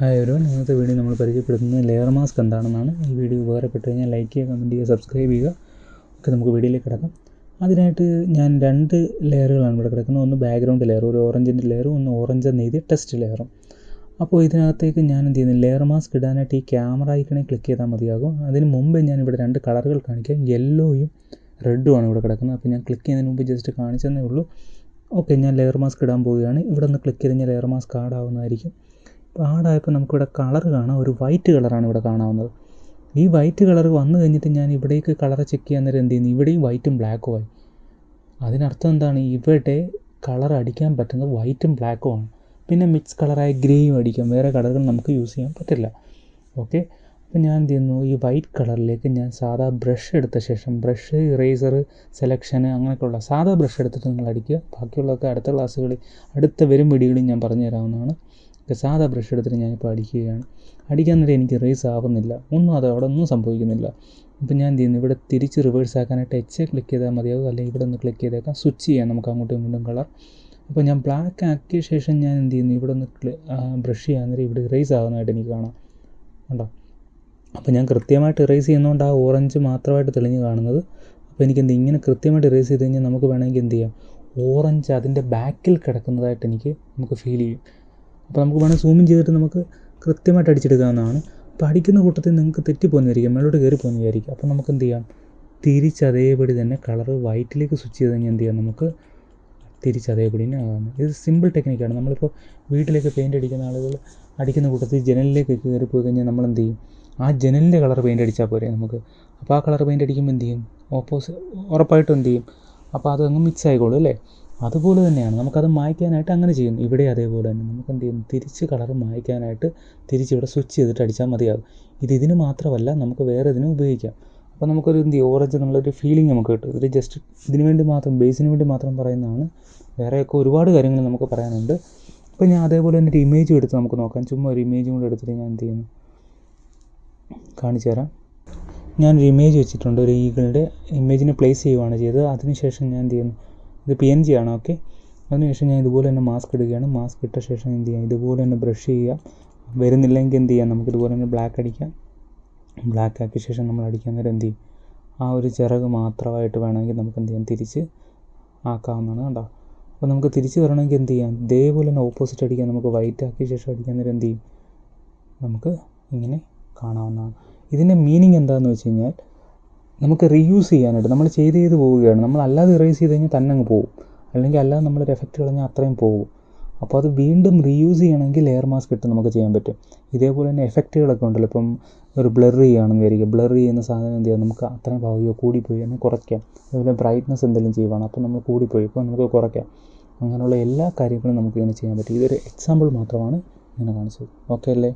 Hi ഒരു ഇന്നത്തെ video നമ്മൾ പരിചയപ്പെടുത്തുന്നത് ലെയർ മാസ്ക് എന്താണെന്നാണ്. ഈ വീഡിയോ ഉപകാരപ്പെട്ട് കഴിഞ്ഞാൽ ലൈക്ക് ചെയ്യുക കമന്റ് ചെയ്യുക സബ്സ്ക്രൈബ് ചെയ്യുക. ഒക്കെ നമുക്ക് വീഡിയോയിലേക്ക് കിടക്കാം. അതിനായിട്ട് ഞാൻ രണ്ട് ലെയറുകളാണ് ഇവിടെ കിടക്കുന്നത്. ഒന്ന് ബാക്ക്ഗ്രൗണ്ട് ലെയർ ഒരു ഓറഞ്ചിന്റെ ലെയറും ഒന്ന് ഓറഞ്ച് എന്ന് എഴുതിയ ടെസ്റ്റ് ലെയറും അപ്പോൾ ഇതിനകത്തേക്ക് ഞാൻ എന്ത് ചെയ്യുന്നത് ലെയർ മാസ്ക് ഇടാനായിട്ട് ഈ ക്യാമറ ഐക്കണെ ക്ലിക്ക് ചെയ്താൽ മതിയാകും. അതിന് മുമ്പ് ഞാൻ ഇവിടെ രണ്ട് കളറുകൾ കാണിക്കാം. യെല്ലോയും റെഡുമാണ് ഇവിടെ കിടക്കുന്നത്. അപ്പോൾ ഞാൻ ക്ലിക്ക് ചെയ്യുന്നതിന് മുമ്പ് ജസ്റ്റ് കാണിച്ചതേ ഉള്ളൂ. ഓക്കെ ഞാൻ ലെയർ മാസ്ക് ഇടാൻ പോവുകയാണ്. ഇവിടെ നിന്ന് ക്ലിക്ക് ചെയ്ത് കഴിഞ്ഞാൽ ലെയർ മാസ്ക് ആഡ് ആവുന്നതായിരിക്കും. ആയപ്പോൾ നമുക്കിവിടെ കളർ കാണാം. ഒരു വൈറ്റ് കളറാണ് ഇവിടെ കാണാവുന്നത്. ഈ വൈറ്റ് കളർ വന്നു കഴിഞ്ഞിട്ട് ഞാൻ ഇവിടേക്ക് കളർ ചെക്ക് ചെയ്യാൻ നേരം എന്ത് ചെയ്യുന്നു? ഇവിടെയും വൈറ്റും ബ്ലാക്കും ആയി. അതിനർത്ഥം എന്താണ്? ഇവിടെ കളർ അടിക്കാൻ പറ്റുന്നത് വൈറ്റും ബ്ലാക്കും ആണ്. പിന്നെ മിക്സ് കളറായ ഗ്രേയും അടിക്കാം. വേറെ കളറുകൾ നമുക്ക് യൂസ് ചെയ്യാൻ പറ്റില്ല. ഓക്കെ? അപ്പോൾ ഞാൻ എന്ത് ചെയ്യുന്നു? ഈ വൈറ്റ് കളറിലേക്ക് ഞാൻ സാധാ ബ്രഷ് എടുത്ത ശേഷം ബ്രഷ് ഇറേസർ സെലക്ഷൻ അങ്ങനെയൊക്കെയുള്ള സാധാ ബ്രഷ് എടുത്തിട്ട് നിങ്ങൾ അടിക്കുക. ബാക്കിയുള്ളതൊക്കെ അടുത്ത ക്ലാസ്സുകളിൽ അടുത്ത വരും വീഡിയോകളിൽ ഞാൻ പറഞ്ഞു തരാവുന്നതാണ് സാധാ ബ്രഷ് എടുത്തിട്ട് ഞാനിപ്പോൾ അടിക്കുകയാണ്. അടിക്കാൻ നേരം എനിക്ക് റേസ് ആവുന്നില്ല. ഒന്നും അത് അവിടെ ഒന്നും സംഭവിക്കുന്നില്ല. അപ്പം ഞാൻ എന്ത് ചെയ്യുന്നു? ഇവിടെ തിരിച്ച് റിവേഴ്സ് ആക്കാനായിട്ട് എച്ച് ക്ലിക്ക് ചെയ്താൽ മതിയാവും അല്ലെങ്കിൽ ഇവിടെ ഒന്ന് ക്ലിക്ക് ചെയ്തേക്കാം. സ്വിച്ച് ചെയ്യാം നമുക്ക് അങ്ങോട്ടും ഇങ്ങോട്ടും കളർ അപ്പോൾ ഞാൻ ബ്ലാക്ക് ആക്കിയ ശേഷം ഞാൻ എന്ത് ചെയ്യുന്നു? ഇവിടെ ഒന്ന് ബ്രഷ് ചെയ്യാൻ നേരം ഇവിടെ ഇറേസ് ആകുന്നതായിട്ട് എനിക്ക് കാണാം. കണ്ടോ? അപ്പോൾ ഞാൻ കൃത്യമായിട്ട് ഇറേസ് ചെയ്യുന്നതുകൊണ്ട് ആ ഓറഞ്ച് മാത്രമായിട്ട് തെളിഞ്ഞ് കാണുന്നത്. അപ്പോൾ എനിക്ക് എന്ത് ഇങ്ങനെ കൃത്യമായിട്ട് ഇറേസ് ചെയ്ത് കഴിഞ്ഞാൽ നമുക്ക് വേണമെങ്കിൽ എന്ത് ചെയ്യാം? ഓറഞ്ച് അതിന്റെ ബാക്കിൽ കിടക്കുന്നതായിട്ട് എനിക്ക് നമുക്ക് ഫീൽ ചെയ്യും. അപ്പോൾ നമുക്ക് വേണമെങ്കിൽ സൂമിൻ ചെയ്തിട്ട് നമുക്ക് കൃത്യമായിട്ട് അടിച്ചെടുക്കാവുന്നതാണ്. അപ്പോൾ അടിക്കുന്ന കൂട്ടത്തിൽ നിങ്ങൾക്ക് തെറ്റിപ്പോകുന്നതായിരിക്കും മേളോട്ട് കയറി പോകുന്നതായിരിക്കും അപ്പോൾ നമുക്ക് എന്ത് ചെയ്യാം? തിരിച്ച് അതേപടി തന്നെ കളർ വൈറ്റിലേക്ക് സ്വിച്ച് ചെയ്ത് കഴിഞ്ഞാൽ എന്ത് ചെയ്യാം? നമുക്ക് തിരിച്ച് അതേപടി തന്നെ ആകാവുന്നത് ഇത് സിമ്പിൾ ടെക്നിക്കാണ് നമ്മളിപ്പോൾ വീട്ടിലേക്ക് പെയിന്റ് അടിക്കുന്ന ആളുകൾ അടിക്കുന്ന കൂട്ടത്തിൽ ജനലിലേക്ക് കയറി പോയി കഴിഞ്ഞാൽ നമ്മൾ എന്ത് ചെയ്യും? ആ ജനലിന്റെ കളർ പെയിന്റ് അടിച്ചാൽ പോരെ നമുക്ക്. അപ്പോൾ ആ കളർ പെയിന്റ് അടിക്കുമ്പോൾ എന്ത് ചെയ്യും? ഓപ്പോസ് ഉറപ്പായിട്ടും എന്ത് ചെയ്യും? അപ്പോൾ അതങ്ങ് മിക്സ് ആയിക്കോളും അല്ലേ? അതുപോലെ തന്നെയാണ്. നമുക്കത് മായ്ക്കാനായിട്ട് അങ്ങനെ ചെയ്യും. ഇവിടെ അതേപോലെ തന്നെ നമുക്ക് എന്ത് ചെയ്യും? തിരിച്ച് കളർ മായ്ക്കാനായിട്ട് തിരിച്ച് ഇവിടെ സ്വിച്ച് ചെയ്തിട്ട് അടിച്ചാൽ മതിയാകും. ഇത് ഇതിന് മാത്രമല്ല നമുക്ക് വേറെ ഇതിനും ഉപയോഗിക്കാം. അപ്പോൾ നമുക്കൊരു എന്ത് ചെയ്യും? ഓറഞ്ച് എന്നുള്ളൊരു ഫീലിംഗ് നമുക്ക് കിട്ടും. ഇത് ജസ്റ്റ് ഇതിന് വേണ്ടി മാത്രം ബേസിന് വേണ്ടി മാത്രം പറയുന്നതാണ്. വേറെയൊക്കെ ഒരുപാട് കാര്യങ്ങൾ നമുക്ക് പറയാനുണ്ട്. അപ്പോൾ ഞാൻ അതേപോലെ തന്നെ ഒരു ഇമേജും എടുത്ത് നമുക്ക് നോക്കാം. ചുമ്മാ ഒരു ഇമേജും കൂടെ എടുത്തിട്ട് ഞാൻ എന്ത് ചെയ്യുന്നു? കാണിച്ചു തരാം. ഞാനൊരു ഇമേജ് വെച്ചിട്ടുണ്ട്. ഒരു ഈഗിളിന്റെ ഇമേജിനെ പ്ലേസ് ചെയ്യുവാണ് ചെയ്തത്. അതിനുശേഷം ഞാൻ എന്ത് ചെയ്യുന്നു? ഇത് പി എൻ ജി ആണ് ഓക്കെ അതിനുശേഷം ഞാൻ ഇതുപോലെ തന്നെ മാസ്ക് ഇടുകയാണ്. മാസ്ക് ഇട്ട ശേഷം എന്ത് ചെയ്യാം? ഇതുപോലെ തന്നെ ബ്രഷ് ചെയ്യുക. വരുന്നില്ലെങ്കിൽ എന്ത് ചെയ്യാം? നമുക്ക് ഇതുപോലെ തന്നെ ബ്ലാക്ക് അടിക്കാം. ബ്ലാക്ക് ആക്കിയ ശേഷം നമ്മൾ അടിക്കാൻ നേരം എന്ത് ചെയ്യും? ആ ഒരു ചിറക് മാത്രമായിട്ട് വേണമെങ്കിൽ നമുക്ക് എന്ത് ചെയ്യാം? തിരിച്ച് ആക്കാവുന്നതാണ് കേട്ടോ അപ്പോൾ നമുക്ക് തിരിച്ച് വരണമെങ്കിൽ എന്ത് ചെയ്യാം? ഇതേപോലെ തന്നെ ഓപ്പോസിറ്റ് അടിക്കാൻ നമുക്ക് വൈറ്റ് ആക്കിയ ശേഷം അടിക്കാൻ നേരം എന്ത് ചെയ്യും? നമുക്ക് ഇങ്ങനെ കാണാവുന്നതാണ്. ഇതിന്റെ മീനിങ് എന്താണെന്ന് വെച്ച് കഴിഞ്ഞാൽ നമുക്ക് റീയൂസ് ചെയ്യാനായിട്ട് നമ്മൾ ചെയ്ത് ചെയ്ത് പോവുകയാണ്. നമ്മൾ അല്ലാതെ ഇറേസ് ചെയ്ത് കഴിഞ്ഞാൽ തന്നെ അങ്ങ് പോകും അല്ലെങ്കിൽ അല്ലാതെ നമ്മളൊരു എഫക്റ്റ് കളഞ്ഞാൽ അത്രയും പോകും. അപ്പോൾ അത് വീണ്ടും റീയൂസ് ചെയ്യണമെങ്കിൽ ലെയർ മാസ്ക് ഇട്ട് നമുക്ക് ചെയ്യാൻ പറ്റും. ഇതേപോലെ തന്നെ എഫക്റ്റുകളൊക്കെ ഉണ്ടല്ലോ. ഇപ്പം ഒരു ബ്ലർ ചെയ്യുകയാണെന്ന് വിചാരിക്കുക. ബ്ലർ ചെയ്യുന്ന സാധനം എന്ത് ചെയ്യാം? നമുക്ക് അത്രയും ഭാവിയോ കൂടിപ്പോയി എന്നാൽ കുറയ്ക്കാം. അതുപോലെ ബ്രൈറ്റ്നസ് എന്തെങ്കിലും ചെയ്യുവാണ്. അപ്പോൾ നമ്മൾ കൂടിപ്പോയി. ഇപ്പോൾ നമുക്ക് കുറയ്ക്കാം. അങ്ങനെയുള്ള എല്ലാ കാര്യങ്ങളും നമുക്ക് ഇങ്ങനെ ചെയ്യാൻ പറ്റും. ഇതൊരു എക്സാമ്പിൾ മാത്രമാണ് ഇങ്ങനെ കാണിച്ചത്. ഓക്കെ അല്ലേ?